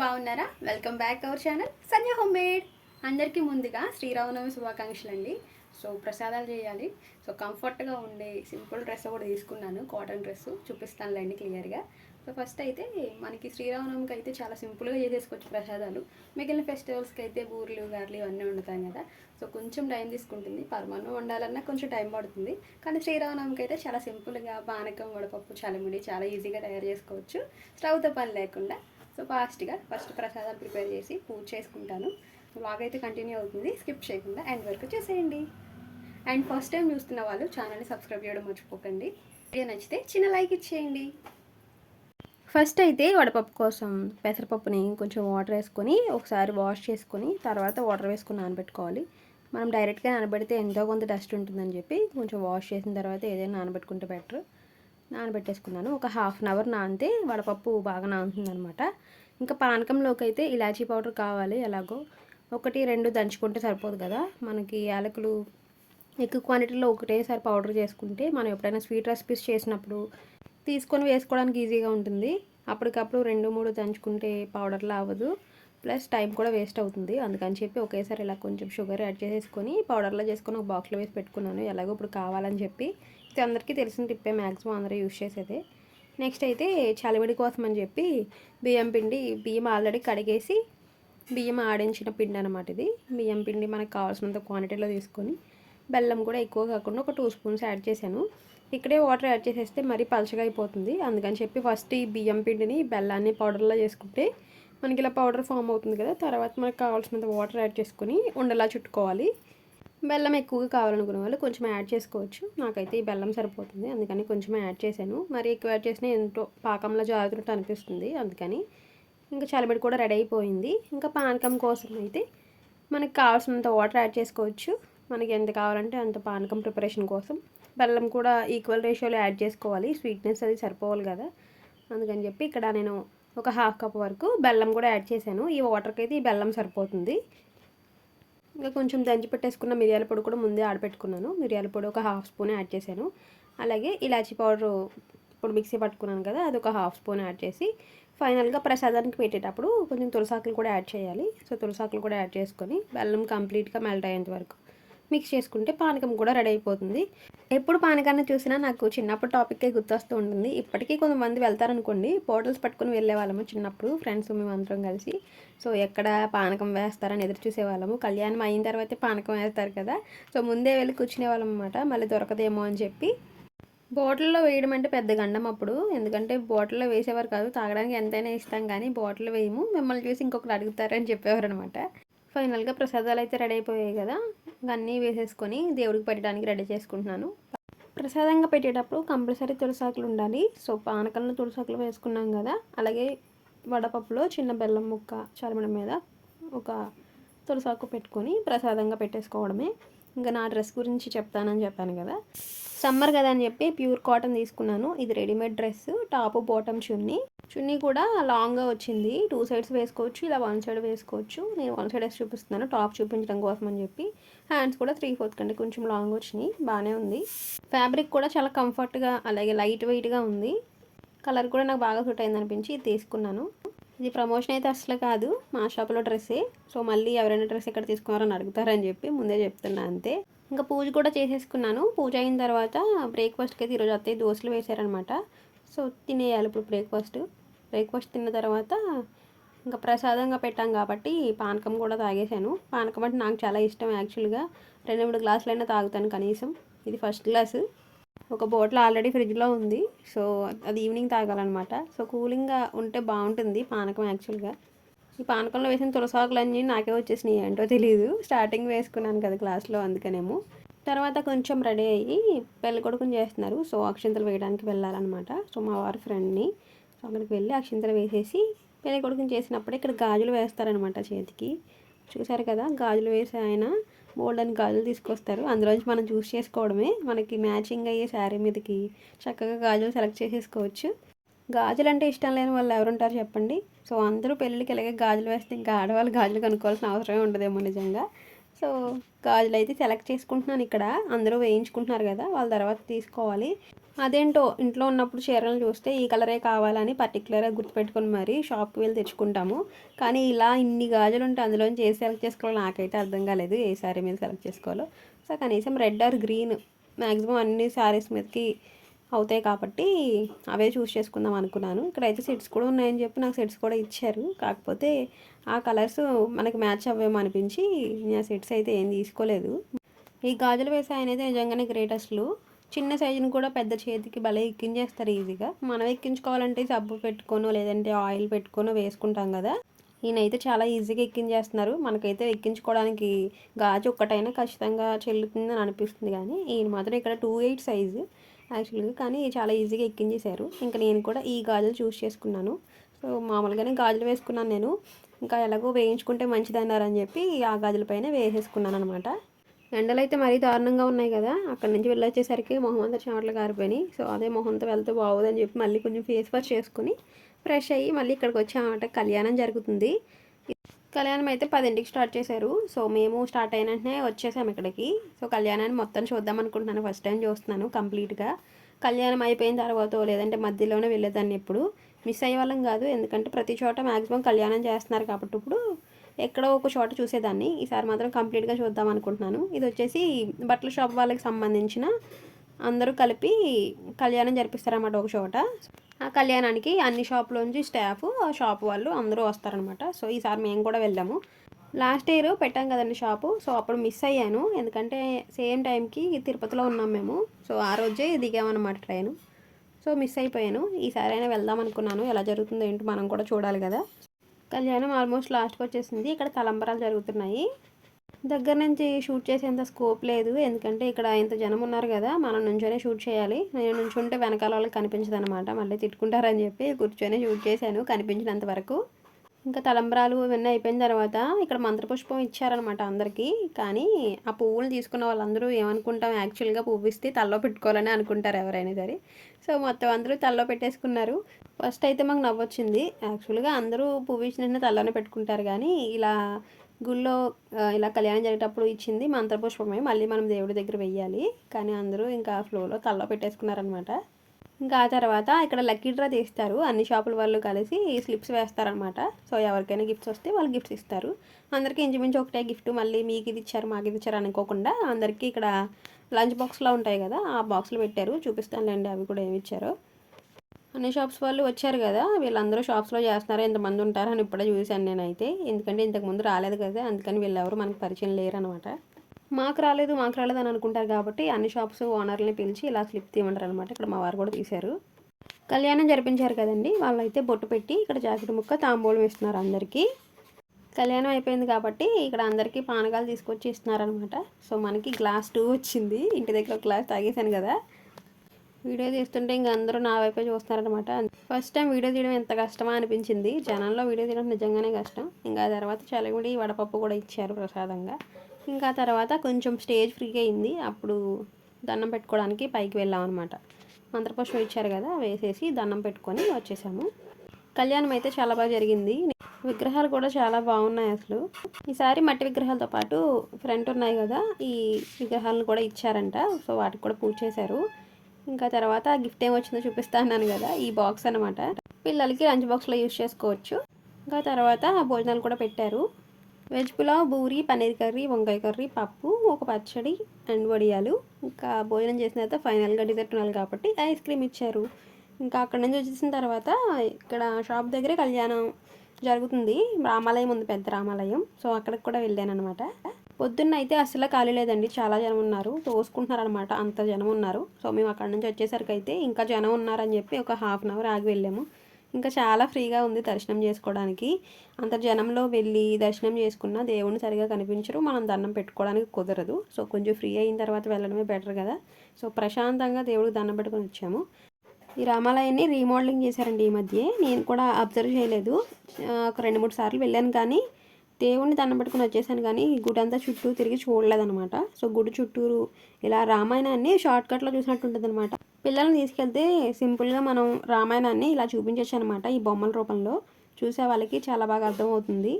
బాగున్నారా? Welcome back our channel Sanjay home made అందరికీ ముందుగా శ్రీరామనవమి శుభాకాంక్షలు అండి సో ప్రసాదాలు చేయాలి. సో కంఫర్ట్గా ఉండే సింపుల్ డ్రెస్ కూడా తీసుకున్నాను కాటన్ డ్రెస్ చూపిస్తానులేండి క్లియర్గా సో ఫస్ట్ అయితే మనకి శ్రీరామనవమికి అయితే చాలా సింపుల్గా చేసేసుకోవచ్చు ప్రసాదాలు. మిగిలిన ఫెస్టివల్స్కి అయితే బూర్లు గార్లు ఇవన్నీ వండుతాం కదా. సో కొంచెం టైం తీసుకుంటుంది. పరమాన్నం వండాలన్నా కొంచెం టైం పడుతుంది. కానీ శ్రీరామనవమికి అయితే చాలా సింపుల్గా పానకం వడపప్పు చలిముడి చాలా ఈజీగా తయారు చేసుకోవచ్చు. స్టవ్తో పని లేకుండా. సో ఫాస్ట్గా ఫస్ట్ ప్రసాదాలు ప్రిపేర్ చేసి పూజ చేసుకుంటాను. బ్లాగ్ అయితే కంటిన్యూ అవుతుంది. స్కిప్ చేయకుండా ఎండ్ వరకు చేసేయండి. అండ్ ఫస్ట్ టైం చూస్తున్న వాళ్ళు ఛానల్ని సబ్స్క్రైబ్ చేయడం మర్చిపోకండి. వీడియో నచ్చితే చిన్న లైక్ ఇచ్చేయండి. ఫస్ట్ అయితే వడపప్పు కోసం పెసరపప్పుని కొంచెం వాటర్ వేసుకొని ఒకసారి వాష్ చేసుకొని తర్వాత వాటర్ వేసుకొని నానబెట్టుకోవాలి. మనం డైరెక్ట్గా నానబెడితే ఎంతో కొంత డస్ట్ ఉంటుందని చెప్పి కొంచెం వాష్ చేసిన తర్వాత ఏదైనా నానబెట్టుకుంటే బెటర్. నానబెట్టేసుకున్నాను. ఒక హాఫ్ అన్ అవర్ నానితే వడపప్పు బాగా నానుతుంది అనమాట ఇంకా పానకంలోకి అయితే ఇలాచీ పౌడర్ కావాలి ఎలాగో. ఒకటి రెండు దంచుకుంటే సరిపోదు కదా. మనకి యాలకులు ఎక్కువ క్వాంటిటీలో ఒకటేసారి పౌడర్ చేసుకుంటే మనం ఎప్పుడైనా స్వీట్ రెసిపీస్ చేసినప్పుడు తీసుకొని వేసుకోవడానికి ఈజీగా ఉంటుంది. అప్పటికప్పుడు రెండు మూడు దంచుకుంటే పౌడర్లా అవ్వదు. ప్లస్ టైం కూడా వేస్ట్ అవుతుంది. అందుకని చెప్పి ఒకేసారి ఇలా కొంచెం షుగర్ యాడ్ చేసేసుకొని పౌడర్లో చేసుకొని ఒక బాక్స్లో వేసి పెట్టుకున్నాను. ఎలాగో ఇప్పుడు కావాలని చెప్పి అందరికీ తెలిసిన టిప్పే మ్యాక్సిమం అందరూ యూస్ చేసేదే. నెక్స్ట్ అయితే చలివిడి కోసం అని చెప్పి బియ్యం పిండి బియ్యం ఆల్రెడీ కడిగేసి బియ్యం ఆడించిన పిండి అనమాట ఇది. బియ్యం పిండి మనకు కావాల్సినంత క్వాంటిటీలో తీసుకొని బెల్లం కూడా ఎక్కువ కాకుండా ఒక టూ స్పూన్స్ యాడ్ చేశాను. ఇక్కడే వాటర్ యాడ్ చేసేస్తే మరీ పలచగా అయిపోతుంది. అందుకని చెప్పి ఫస్ట్ ఈ బియ్యం పిండిని బెల్లాన్ని పౌడర్లో చేసుకుంటే మనకి ఇలా పౌడర్ ఫామ్ అవుతుంది కదా తర్వాత మనకు కావాల్సినంత వాటర్ యాడ్ చేసుకొని ఉండలా చుట్టుకోవాలి. బెల్లం ఎక్కువగా కావాలనుకునే వాళ్ళు కొంచెం యాడ్ చేసుకోవచ్చు. నాకైతే ఈ బెల్లం సరిపోతుంది. అందుకని కొంచెం యాడ్ చేశాను. మరి ఎక్కువ యాడ్ చేసినా ఎంతో పాకంలో జారుతున్నట్టు అనిపిస్తుంది. అందుకని ఇంకా చలిబెడి కూడా రెడీ అయిపోయింది. ఇంకా పానకం కోసం అయితే మనకి కావాల్సినంత వాటర్ యాడ్ చేసుకోవచ్చు. మనకి ఎంత కావాలంటే అంత పానకం ప్రిపరేషన్ కోసం. బెల్లం కూడా ఈక్వల్ రేషియోలో యాడ్ చేసుకోవాలి. స్వీట్నెస్ అది సరిపోవాలి కదా. అందుకని చెప్పి ఇక్కడ నేను ఒక హాఫ్ కప్ వరకు బెల్లం కూడా యాడ్ చేశాను. ఈ వాటర్కి అయితే ఈ బెల్లం సరిపోతుంది. ఇంకా కొంచెం దంచి పెట్టేసుకున్న మిరియాల పొడి కూడా ముందే ఆడపెట్టుకున్నాను. మిరియాల పొడి ఒక హాఫ్ స్పూన్ యాడ్ చేశాను. అలాగే ఇలాచీ పౌడర్ ఇప్పుడు మిక్సీ పట్టుకున్నాను కదా అది ఒక హాఫ్ స్పూన్ యాడ్ చేసి ఫైనల్గా ప్రసాదానికి పెట్టేటప్పుడు కొంచెం తులసాకులు కూడా యాడ్ చేయాలి. సో తులసాకులు కూడా యాడ్ చేసుకొని బెల్లం కంప్లీట్గా మెల్ట్ అయ్యేంత వరకు. మిక్స్ చేసుకుంటే పానకం కూడా రెడీ అయిపోతుంది. ఎప్పుడు పానకాన్ని చూసినా నాకు చిన్నప్పుడు టాపిక్కే గుర్తొస్తూ ఉంటుంది. ఇప్పటికీ కొంతమంది వెళ్తారనుకోండి బాటిల్స్ పట్టుకుని వెళ్ళే వాళ్ళము చిన్నప్పుడు ఫ్రెండ్స్ మేమందరం కలిసి. సో ఎక్కడ పానకం వేస్తారని ఎదురు చూసేవాళ్ళము కళ్యాణం అయిన తర్వాతే పానకం వేస్తారు కదా. సో ముందే వెళ్ళి కూర్చునే వాళ్ళం అనమాట మళ్ళీ దొరకదేమో అని చెప్పి. బాటిల్లో వేయడం అంటే పెద్ద గండం అప్పుడు. ఎందుకంటే బాటిల్లో వేసేవారు కాదు. తాగడానికి ఎంతైనా ఇస్తాం కానీ బాటిల్ వేయము. మిమ్మల్ని చూసి ఇంకొకరు అడుగుతారని చెప్పేవారు అనమాట ఫైనల్గా ప్రసాదాలు అయితే రెడీ అయిపోయాయి కదా. ఇంకా అన్నీ వేసేసుకొని దేవుడికి పెట్టడానికి రెడీ చేసుకుంటున్నాను. ప్రసాదంగా పెట్టేటప్పుడు కంపల్సరీ తులసాకులు ఉండాలి. సో పానకంలో తులసాకులు వేసుకున్నాం కదా. అలాగే వడపప్పులో చిన్న బెల్లం ముక్క చలమడం మీద ఒక తులసాకు పెట్టుకొని ప్రసాదంగా పెట్టేసుకోవడమే. ఇంకా నా డ్రెస్ గురించి చెప్తానని చెప్పాను కదా. సమ్మర్ కదా అని చెప్పి ప్యూర్ కాటన్ తీసుకున్నాను. ఇది readymade dress. Top bottom chunni. Chunni కూడా లాంగ్గా వచ్చింది. టూ సైడ్స్ వేసుకోవచ్చు ఇలా వన్ సైడ్ వేసుకోవచ్చు. నేను వన్ సైడ్ వేసి చూపిస్తున్నాను. టాప్ చూపించడం కోసం అని చెప్పి. హ్యాండ్స్ కూడా త్రీ ఫోర్త్ కంటే కొంచెం లాంగ్ వచ్చినాయి. బాగానే ఉంది. ఫ్యాబ్రిక్ కూడా చాలా కంఫర్ట్గా అలాగే లైట్ వెయిట్గా ఉంది. కలర్ కూడా నాకు బాగా సూట్ అయింది అనిపించి ఇది తీసుకున్నాను. ఇది ప్రమోషన్ అయితే అసలు కాదు. మా షాప్లో డ్రెస్సే. సో మళ్ళీ ఎవరైనా డ్రెస్ ఎక్కడ తీసుకున్నారని అడుగుతారని చెప్పి ముందే చెప్తున్నా అంతే. ఇంకా పూజ కూడా చేసేసుకున్నాను. పూజ అయిన తర్వాత బ్రేక్ఫాస్ట్కి అయితే ఈరోజు అత్తయ్య దోశలు వేశారనమాట సో తినేయాలి ఇప్పుడు బ్రేక్ఫాస్ట్ బ్రేక్ఫాస్ట్ తిన్న తర్వాత ఇంకా ప్రసాదంగా పెట్టాం కాబట్టి పానకం కూడా తాగేశాను. పానకం అంటే నాకు చాలా ఇష్టం యాక్చువల్గా. రెండు మూడు గ్లాసులైనా తాగుతాను కనీసం. ఇది ఫస్ట్ గ్లాసు. ఒక బాటిల్ ఆల్రెడీ ఫ్రిడ్జ్లో ఉంది. సో అది ఈవినింగ్ తాగాలన్నమాట. సో కూలింగ్గా ఉంటే బాగుంటుంది పానకం యాక్చువల్గా. ఈ పానకంలో వేసిన తులసాకులన్నీ నాకే వచ్చేసినాయి. ఏంటో తెలియదు స్టార్టింగ్ వేసుకున్నాను కదా క్లాస్లో అందుకనేమో. తర్వాత కొంచెం రెడీ అయ్యి పెళ్ళి కొడుకుని చేస్తున్నారు. సో అక్షింతలు వేయడానికి వెళ్ళాలన్నమాట. సో మా వారి ఫ్రెండ్ని. సో అక్కడికి వెళ్ళి అక్షింతలు వేసేసి పెళ్ళి కొడుకుని చేసినప్పుడు ఇక్కడ గాజులు వేస్తారనమాట చేతికి. చూసారు కదా గాజులు వేసి ఆయన బోల్డెన్ గాజులు తీసుకొస్తారు. అందులోంచి మనం చూస్ చేసుకోవడమే. మనకి మ్యాచింగ్ అయ్యే శారీ మీదకి చక్కగా గాజులు సెలెక్ట్ చేసేసుకోవచ్చు. గాజులు అంటే ఇష్టం లేని వాళ్ళు ఎవరుంటారు చెప్పండి? సో అందరూ పెళ్ళికి ఇలాగే గాజులు వేస్తే ఇంకా ఆడవాళ్ళు గాజులు కనుక్కోవాల్సిన అవసరమే ఉండదేమో నిజంగా. సో గాజులు అయితే సెలెక్ట్ చేసుకుంటున్నాను ఇక్కడ. అందరూ వేయించుకుంటున్నారు కదా వాళ్ళ తర్వాత తీసుకోవాలి. అదేంటో ఇంట్లో ఉన్నప్పుడు చీరలు చూస్తే ఈ కలరే కావాలని పర్టికులర్గా గుర్తుపెట్టుకుని మరి షాప్కి వెళ్ళి తెచ్చుకుంటాము. కానీ ఇలా ఇన్ని గాజులు ఉంటే అందులో ఏ సెలెక్ట్ చేసుకోవాలో నాకైతే అర్థం కాలేదు ఏ శారీ మీద సెలెక్ట్ చేసుకోవాలో. సో కనీసం రెడ్ ఆర్ గ్రీన్ మ్యాక్సిమం అన్ని శారీస్ మీదకి అవుతాయి కాబట్టి అవే చూస్ చేసుకుందాం అనుకున్నాను. ఇక్కడైతే సెట్స్ కూడా ఉన్నాయని చెప్పి నాకు సెట్స్ కూడా ఇచ్చారు. కాకపోతే ఆ కలర్స్ మనకి మ్యాచ్ అవ్వేమో అనిపించి నా సెట్స్ అయితే ఏం తీసుకోలేదు. ఈ గాజులు వేసే ఆయన అయితే నిజంగానే గ్రేట్ అసలు చిన్న సైజుని కూడా పెద్ద చేతికి భలే ఎక్కించేస్తారు ఈజీగా. మనం ఎక్కించుకోవాలంటే సబ్బు పెట్టుకోనో లేదంటే ఆయిల్ పెట్టుకోనో వేసుకుంటాం కదా. ఈయనైతే చాలా ఈజీగా ఎక్కించేస్తున్నారు. మనకైతే ఎక్కించుకోవడానికి గాజు ఒక్కటైనా ఖచ్చితంగా చెల్లుతుందని అనిపిస్తుంది కానీ ఈయన మాత్రం ఇక్కడ టూ ఎయిట్ సైజు. యాక్చువల్గా కానీ చాలా ఈజీగా ఎక్కించేశారు. ఇంకా నేను కూడా ఈ గాజులు చూస్ చేసుకున్నాను. సో మామూలుగానే గాజులు వేసుకున్నాను నేను. ఇంకా ఎలాగో వేయించుకుంటే మంచిదన్నారని చెప్పి ఆ గాజులపైన వేసేసుకున్నాను అనమాట ఎండలు అయితే మరీ దారుణంగా ఉన్నాయి కదా. అక్కడ నుంచి వెళ్ళొచ్చేసరికి మొహం అంతా చెమటలు కారిపోయినాయి సో అదే మొహంతో వెళ్తే బాగోదని చెప్పి మళ్ళీ కొంచెం ఫేస్ వాష్ చేసుకుని ఫ్రెష్ అయ్యి మళ్ళీ ఇక్కడికి వచ్చామంటే కళ్యాణం జరుగుతుంది. కళ్యాణం అయితే పదింటికి స్టార్ట్ చేశారు. సో మేము స్టార్ట్ అయిన వెంటనే వచ్చేసాము ఇక్కడికి. సో కళ్యాణాన్ని మొత్తం చూద్దాం అనుకుంటున్నాను. ఫస్ట్ టైం చూస్తున్నాను కంప్లీట్గా కళ్యాణం అయిపోయిన తర్వాత లేదంటే మధ్యలోనే వెళ్ళేదాన్ని ఎప్పుడు. మిస్ అయ్యే వాళ్ళం కాదు. ఎందుకంటే ప్రతి చోట మ్యాక్సిమం కళ్యాణం చేస్తున్నారు కాబట్టి ఇప్పుడు ఎక్కడో ఒక చోట చూసేదాన్ని. ఈసారి మాత్రం కంప్లీట్గా చూద్దాం అనుకుంటున్నాను. ఇది వచ్చేసి బట్టల షాప్ వాళ్ళకి సంబంధించిన అందరూ కలిపి కళ్యాణం జరిపిస్తారన్నమాట ఒక చోట. ఆ కళ్యాణానికి అన్ని షాపులోంచి స్టాఫ్ ఆ షాప్ వాళ్ళు అందరూ వస్తారనమాట సో ఈసారి మేము కూడా వెళ్ళాము లాస్ట్ ఇయర్ పెట్టాం కదండి షాపు. సో అప్పుడు మిస్ అయ్యాను. ఎందుకంటే సేమ్ టైంకి తిరుపతిలో ఉన్నాం మేము. సో ఆ రోజే దిగామన్నమాట ట్రైన్. సో మిస్ అయిపోయాను. ఈసారి అయినా వెళ్దాం అనుకున్నాను. ఎలా జరుగుతుందో ఏంటో మనం కూడా చూడాలి కదా. కళ్యాణం ఆల్మోస్ట్ లాస్ట్కి వచ్చేసింది. ఇక్కడ తలంబరాలు జరుగుతున్నాయి. దగ్గర నుంచి షూట్ చేసేంత స్కోప్ లేదు. ఎందుకంటే ఇక్కడ ఇంత జనం ఉన్నారు కదా మనం నుంచోనే షూట్ చేయాలి. నేను నుంచుంటే వెనకాల వాళ్ళకి కనిపించదు అనమాట మళ్ళీ తిట్టుకుంటారని చెప్పి కూర్చొని షూట్ చేశాను కనిపించినంత వరకు. ఇంకా తలంబ్రాలు ఇవన్నీ అయిపోయిన తర్వాత ఇక్కడ మంత్రపుష్పం ఇచ్చారనమాట అందరికీ. కానీ ఆ పువ్వులు తీసుకున్న వాళ్ళందరూ ఏమనుకుంటాం యాక్చువల్గా పువ్వు ఇస్తే తల్లో పెట్టుకోవాలని అనుకుంటారు ఎవరైనా సరే. సో మొత్తం అందరూ తల్లో పెట్టేసుకున్నారు. ఫస్ట్ అయితే మాకు నవ్వొచ్చింది. యాక్చువల్గా అందరూ పువ్వు ఇచ్చిన తల్లోనే పెట్టుకుంటారు. కానీ ఇలా గుళ్ళో ఇలా కళ్యాణం జరిగేటప్పుడు ఇచ్చింది మంత్రపుష్పమే. మళ్ళీ మనం దేవుడి దగ్గర వెయ్యాలి. కానీ అందరూ ఇంకా ఫ్లోలో తల్లో పెట్టేసుకున్నారనమాట ఇంకా ఆ తర్వాత ఇక్కడ లక్కీ డ్రా తీస్తారు. అన్ని షాపుల వాళ్ళు కలిసి స్లిప్స్ వేస్తారనమాట సో ఎవరికైనా గిఫ్ట్స్ వస్తే వాళ్ళు గిఫ్ట్స్ ఇస్తారు. అందరికీ ఇంచుమించు ఒకటే గిఫ్ట్ మళ్ళీ మీకు ఇది ఇచ్చారు మాకు ఇది ఇచ్చారు అనుకోకుండా అందరికీ ఇక్కడ లంచ్ బాక్స్లో ఉంటాయి కదా ఆ బాక్స్లో పెట్టారు. చూపిస్తానులేండి అవి కూడా ఏమి ఇచ్చారో. అన్ని షాప్స్ వాళ్ళు వచ్చారు కదా వీళ్ళందరూ షాప్స్లో చేస్తున్నారు ఎంతమంది ఉంటారు అని ఇప్పుడే చూశాను నేనైతే. ఎందుకంటే ఇంతకుముందు రాలేదు కదా అందుకని వీళ్ళెవరు మనకు పరిచయం లేరు అనమాట మాకు రాలేదు మాకు రాలేదు అని అనుకుంటారు కాబట్టి అన్ని షాప్స్ ఓనర్ని పిలిచి ఇలా స్లిప్ తీయమంటారు అనమాట ఇక్కడ మా వారు కూడా తీశారు. కళ్యాణం జరిపించారు కదండి వాళ్ళైతే బొట్టు పెట్టి ఇక్కడ జాకెట్ ముక్క తాంబూలం ఇస్తున్నారు అందరికీ. కళ్యాణం అయిపోయింది కాబట్టి ఇక్కడ అందరికీ పానకాలు తీసుకొచ్చి ఇస్తున్నారనమాట. సో మనకి గ్లాస్ టూ వచ్చింది ఇంటి దగ్గర గ్లాస్ తాగేశాను కదా. వీడియో తీస్తుంటే ఇంక అందరూ నా వైపే చూస్తున్నారనమాట ఫస్ట్ టైం వీడియో తీయడం ఎంత కష్టమా అనిపించింది. జనంలో వీడియో తీయడం నిజంగానే కష్టం. ఇంకా తర్వాత చలిగుడి వడపప్పు కూడా ఇచ్చారు ప్రసాదంగా. ఇంకా తర్వాత కొంచెం స్టేజ్ ఫ్రీ అయింది. అప్పుడు దండం పెట్టుకోవడానికి పైకి వెళ్ళాం అనమాట మంత్రపుష్పం ఇచ్చారు కదా వేసేసి దండం పెట్టుకొని వచ్చేసాము. కళ్యాణం అయితే చాలా బాగా జరిగింది. విగ్రహాలు కూడా చాలా బాగున్నాయి అసలు. ఈసారి మట్టి విగ్రహాలతో పాటు ఫ్రంట్ ఉన్నాయి కదా ఈ విగ్రహాలను కూడా ఇచ్చారంట. సో వాటికి కూడా పూజ చేశారు. ఇంకా తర్వాత గిఫ్ట్ ఏం వచ్చిందో చూపిస్తా అన్నాను కదా ఈ బాక్స్ అనమాట పిల్లలకి లంచ్ బాక్స్లో యూస్ చేసుకోవచ్చు. ఇంకా తర్వాత భోజనాలు కూడా పెట్టారు. వెజ్ పులావ్ బూరి పన్నీర్ కర్రీ వంకాయ కర్రీ పప్పు ఒక పచ్చడి అండ్ వడియాలు. ఇంకా భోజనం చేసిన తర్వాత ఫైనల్గా డిజర్ట్ ఉండాలి కాబట్టి ఐస్ క్రీమ్ ఇచ్చారు. ఇంకా అక్కడ నుంచి వచ్చేసిన తర్వాత ఇక్కడ షాప్ దగ్గరే కళ్యాణం జరుగుతుంది. రామాలయం ఉంది పెద్ద రామాలయం. సో అక్కడికి కూడా వెళ్ళాను అనమాట పొద్దున్న అయితే అసలు ఖాళీ లేదండి. చాలా జనం ఉన్నారు. తోసుకుంటున్నారు అనమాట అంత జనం ఉన్నారు. సో మేము అక్కడ నుంచి వచ్చేసరికి అయితే ఇంకా జనం ఉన్నారని చెప్పి ఒక హాఫ్ అన్ అవర్ ఆగి వెళ్ళాము. ఇంకా చాలా ఫ్రీగా ఉంది దర్శనం చేసుకోవడానికి. అంత జనంలో వెళ్ళి దర్శనం చేసుకున్న దేవుడిని సరిగా కనిపించరు. మనం దండం పెట్టుకోవడానికి కుదరదు. సో కొంచెం ఫ్రీ అయిన తర్వాత వెళ్ళడమే బెటర్ కదా. సో ప్రశాంతంగా దేవుడికి దండం పెట్టుకొని వచ్చాము. ఈ రామాలయాన్ని రీమోడలింగ్ చేశారండి ఈ మధ్య. నేను కూడా అబ్జర్వ్ చేయలేదు. ఒక రెండు మూడు సార్లు వెళ్ళాను కానీ దేవుణ్ణి దండం పెట్టుకుని వచ్చేసాను కానీ ఈ గుడి అంతా చుట్టూ తిరిగి చూడలేదనమాట సో గుడి చుట్టూరు ఇలా రామాయణాన్ని షార్ట్ కట్లో చూసినట్టు ఉంటుంది అనమాట పిల్లల్ని తీసుకెళ్తే సింపుల్గా మనం రామాయణాన్ని ఇలా చూపించవచ్చు అనమాట ఈ బొమ్మల రూపంలో. చూసే వాళ్ళకి చాలా బాగా అర్థమవుతుంది.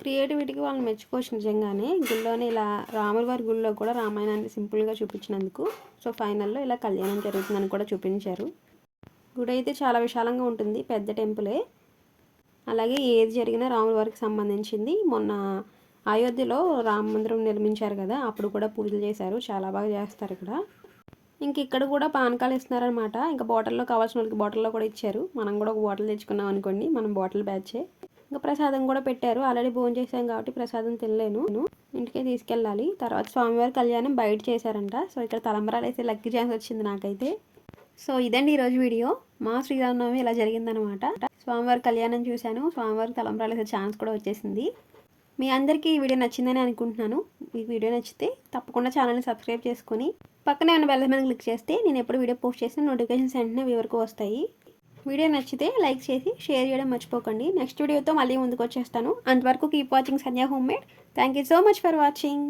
క్రియేటివిటీకి వాళ్ళని మెచ్చుకోవచ్చు నిజంగానే. గుళ్ళోనే ఇలా రాముల వారి గుళ్ళో కూడా రామాయణాన్ని సింపుల్గా చూపించినందుకు. సో ఫైనల్లో ఇలా కళ్యాణం జరుగుతుందని కూడా చూపించారు. గుడి అయితే చాలా విశాలంగా ఉంటుంది. పెద్ద టెంపులే అలాగే ఏది జరిగినా రాముల వారికి సంబంధించింది. మొన్న అయోధ్యలో రామ మందిరం నిర్మించారు కదా అప్పుడు కూడా పూజలు చేశారు. చాలా బాగా చేస్తారు ఇక్కడ. ఇంక ఇక్కడ కూడా పానకాలు ఇస్తున్నారనమాట ఇంకా బాటిల్లో కావాల్సిన వాళ్ళకి బాటిల్లో కూడా ఇచ్చారు. మనం కూడా ఒక బాటిల్ తెచ్చుకున్నాం అనుకోండి మనం బాటిల్ బ్యాచే. ఇంకా ప్రసాదం కూడా పెట్టారు. ఆల్రెడీ భోజనం చేశాం కాబట్టి ప్రసాదం తినలేను. ఇంటికే తీసుకెళ్ళాలి. తర్వాత స్వామివారి కళ్యాణం బయట చేశారంట. సో ఇక్కడ తలంబరాలు అయితే లక్కీ ఛాన్స్ వచ్చింది నాకైతే. సో ఇదండి ఈరోజు వీడియో. మా శ్రీరామనవమి ఇలా జరిగిందనమాట స్వామివారి కళ్యాణం చూశాను. స్వామివారి తలంబరాలు వేసే ఛాన్స్ కూడా వచ్చేసింది. మీ అందరికీ ఈ వీడియో నచ్చిందని అనుకుంటున్నాను. మీకు వీడియో నచ్చితే తప్పకుండా ఛానల్ని సబ్స్క్రైబ్ చేసుకుని పక్కనే ఉన్న బెల్ మీద క్లిక్ చేస్తే నేను ఎప్పుడు వీడియో పోస్ట్ చేసిన నోటిఫికేషన్స్ వెంటనే వివరకు వరకు వస్తాయి. వీడియో నచ్చితే లైక్ చేసి షేర్ చేయడం మర్చిపోకండి. నెక్స్ట్ వీడియోతో మళ్ళీ ముందుకు వచ్చేస్తాను. అంతవరకు keep watching Sandhya home made thank you so much for watching